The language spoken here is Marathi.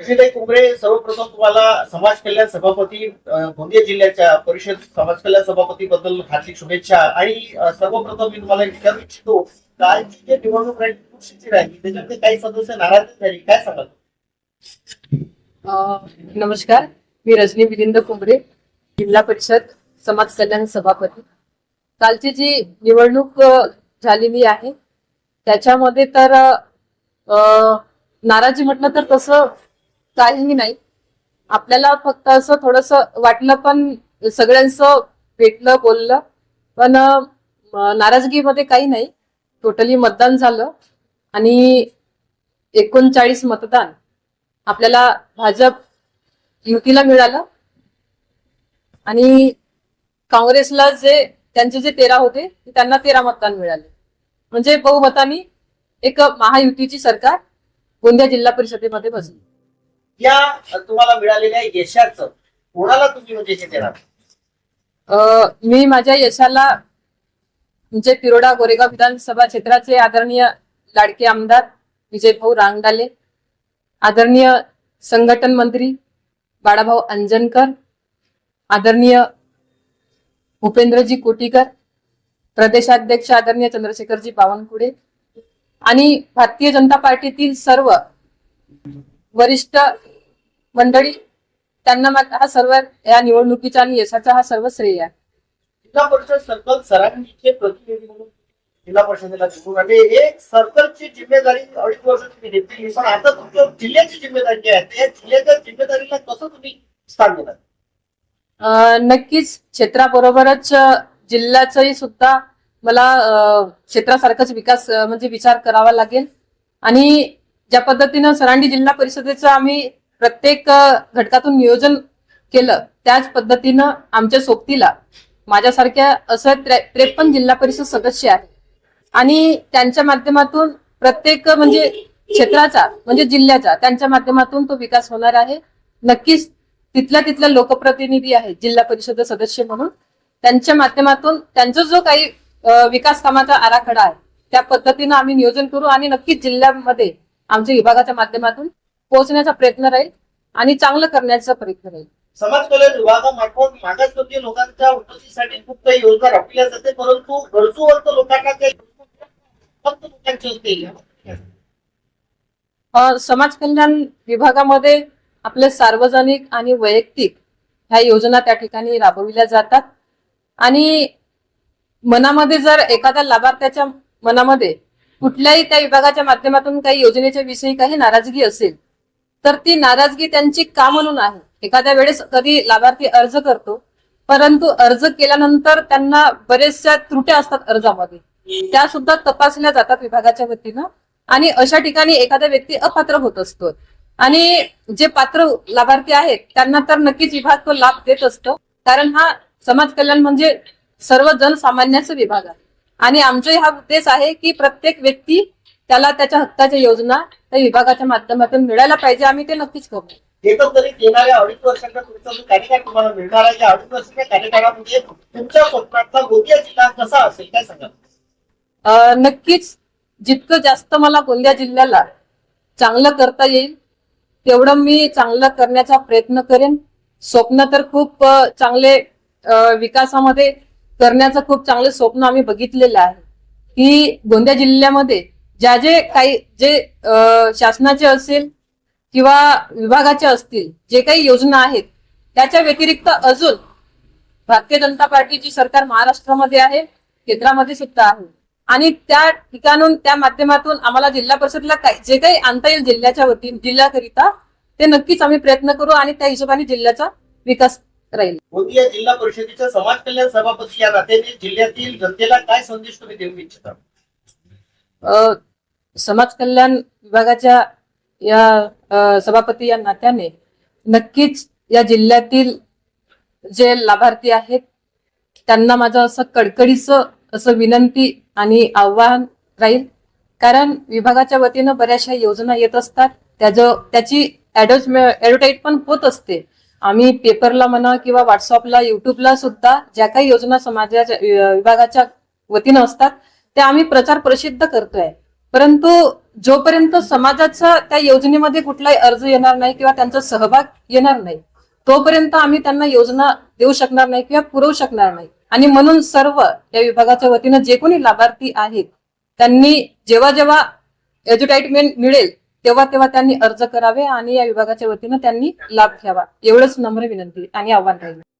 अजिताई कुंबळे सर्वप्रथम तुम्हाला समाज कल्याण सभापती गोंदिया जिल्ह्याच्या परिषद समाज कल्याण सभापती बद्दल हार्दिक शुभेच्छा. आणि सर्वप्रथम मी तुम्हाला विचारू इच्छितो कालची जे निवडणूक राहिली राहिली. त्याच्यामध्ये काही सदस्य नाराज झाली काय सांगाल? नमस्कार. मी रजनी मिलिंद कुंबरे जिल्हा परिषद समाज कल्याण सभापती. कालची जी निवडणूक झालेली आहे त्याच्यामध्ये तर अ, नाराजी म्हटलं तर तसं काहीही नाही? आपल्याला फक्त असं थोडस वाटलं पण सगळ्यांचं भेटलं बोललं. पण नाराजगीमध्ये काही नाही. टोटली मतदान झालं. आणि एकोणचाळीस मतदान आपल्याला भाजप युतीला मिळालं. आणि काँग्रेसला जे त्यांचे जे तेरा होते ते त्यांना तेरा मतदान मिळाले. म्हणजे बहुमतानी एक महायुतीची सरकार गोंदिया जिल्हा परिषदेमध्ये बसली. या तुम्हाला मिळालेल्या यशाचं कोणाला तुम्ही म्हणजे हे देणार? अ, मी माझ्या यशाला म्हणजे तिरोडा गोरेगाव विधानसभा क्षेत्राचे आदरणीय लाडके आमदार विजय भाऊ रांगडाले आदरणीय संघटन मंत्री बाळाभाऊ अंजनकर आदरणीय भूपेंद्रजी कोटीकर प्रदेशाध्यक्ष आदरणीय चंद्रशेखरजी बावनकुळे आणि भारतीय जनता पार्टीतील सर्व वरिष्ठ मंडळी त्यांना मा- हा सर्व या निवडणुकीचा आणि यशाचा हा सर्व श्रेय आहे. जिल्हा परिषद सर्कल सरांचे प्रतिनिधी म्हणून जिल्हा परिषदेला निवडून आले. एक सर्कलची जिम्मेदारी अडीच वर्ष तुम्ही घेतली पण आता तुमच्या जिल्ह्याची जिम्मेदारी जी आहे त्या जिल्ह्याच्या जिम्मेदारीला कसं तुम्ही स्थान देणार? अं, नक्कीच क्षेत्राबरोबरच जिल्ह्याचंही सुद्धा मला क्षेत्रासारखाच विकास म्हणजे विचार करावा लागेल. आणि ज्या पद्धतीनं सरांडी जिल्हा परिषदेचं आम्ही प्रत्येक घटकातून नियोजन केलं त्याच पद्धतीनं आमच्या सोबतीला माझ्यासारख्या असं त्रे- त्रेपन्न जिल्हा परिषद सदस्य आहेत. आणि त्यांच्या माध्यमातून प्रत्येक म्हणजे क्षेत्राचा म्हणजे जिल्ह्याचा त्यांच्या माध्यमातून तो विकास होणार आहे. नक्कीच तिथल्या तिथल्या लोकप्रतिनिधी आहेत जिल्हा परिषद सदस्य म्हणून. त्यांच्या माध्यमातून त्यांचा जो काही विकास कामाचा आराखडा आहे त्या पद्धतीनं आम्ही नियोजन करू आणि नक्कीच जिल्ह्यामध्ये आमच्या विभागाच्या माध्यमातून पोहोचण्याचा प्रयत्न राहील आणि चांगलं करण्याचा प्रयत्न राहील. समाज कल्याण विभागामार्फत मागासवर्गीय लोकांच्या उन्नतीसाठी खूप काही योजना राबविल्या जाते परंतु गरजूवंत लोकांना फक्त लोकांचे समाज कल्याण विभागामध्ये आपले सार्वजनिक आणि वैयक्तिक ह्या योजना त्या ठिकाणी राबविल्या जातात. आणि मनामध्ये जर एखाद्या लाभार्थ्याच्या मनामध्ये कुठल्याही त्या विभागाच्या माध्यमातून काही योजनेच्या विषयी काही नाराजगी असेल तर ती नाराजगी त्यांची का म्हणून आहे? एखाद्या वेळेस कधी लाभार्थी अर्ज करतो परंतु अर्ज केल्यानंतर त्यांना बरेचशा त्रुट्या असतात अर्जामध्ये. त्या सुद्धा तपासल्या जातात विभागाच्या वतीनं आणि अशा ठिकाणी एखादा व्यक्ती अपात्र होत असतो. आणि जे पात्र लाभार्थी आहेत त्यांना तर नक्कीच विभाग तो लाभ देत असतो. कारण हा समाज कल्याण म्हणजे सर्व जनसामान्याचा विभाग आहे. आणि आमचा हा उद्देश आहे की प्रत्येक व्यक्ती त्याला त्याच्या हक्काच्या योजना त्या विभागाच्या माध्यमातून मिळायला पाहिजे आम्ही ते नक्कीच करू. एकंदरीत येणाऱ्या अडीच वर्षांचा तुमचा जो कार्यकाळ तुम्हाला मिळणार आहे त्या अडीच वर्षाच्या कार्यकाळामध्ये तुमच्या स्वप्नातला गोंदिया जिल्हा कसा असेल काय सांगा? अ, नक्कीच जितकं जास्त मला गोंदिया जिल्ह्याला चांगलं करता येईल तेवढं मी चांगलं करण्याचा प्रयत्न करेन. स्वप्न तर खूप चांगले विकासामध्ये करण्याचं खूप चांगले स्वप्न आम्ही बघितलेलं आहे. की गोंदिया जिल्ह्यामध्ये ज्या जे काही जे शासनाचे असेल किंवा विभागाचे असतील जे काही योजना आहेत त्याच्या व्यतिरिक्त अजून भारतीय जनता पार्टीची सरकार महाराष्ट्रामध्ये आहे केंद्रामध्ये सुद्धा आहे. आणि त्या ठिकाणून त्या माध्यमातून आम्हाला जिल्हा परिषदला काही जे काही आणता येईल जिल्ह्याच्या वतीने जिल्ह्याकरिता ते नक्कीच आम्ही प्रयत्न करू आणि त्या हिशोबाने जिल्ह्याचा विकास राहील. गोंदिया जिल्हा परिषदेच्या समाज कल्याण सभापती या नात्याने जिल्ह्यातील जनतेला काय संदेश तुम्ही देऊ इच्छिता? अ, समाज कल्याण विभागाच्या या सभापती या नात्याने नक्कीच या जिल्ह्यातील जे लाभार्थी आहेत त्यांना माझं असं कडकडीचं असं विनंती आणि आव्हान राहील. कारण विभागाच्या वतीनं बऱ्याचशा योजना येत असतात. त्याचं त्याची ऍडव्हर्टाईज पण होत असते. आम्ही पेपरला म्हणा किंवा व्हॉट्सअपला युट्यूबला सुद्धा ज्या काही योजना समाजाच्या विभागाच्या वतीनं असतात त्या आम्ही प्रचार प्रसिद्ध करतोय. परंतु जोपर्यंत समाजाचा त्या योजनेमध्ये कुठलाही अर्ज येणार नाही किंवा त्यांचा सहभाग येणार नाही तोपर्यंत आम्ही त्यांना योजना देऊ शकणार नाही किंवा पुरवू शकणार नाही. आणि म्हणून सर्व या विभागाच्या वतीनं जे कोणी लाभार्थी आहेत त्यांनी जेव्हा जेव्हा एज्युटाईटमेंट मिळेल तेव्हा तेव्हा त्यांनी अर्ज करावे आणि या विभागाच्या वतीनं त्यांनी लाभ घ्यावा. एवढंच नम्र विनंती आणि आव्हान राहील.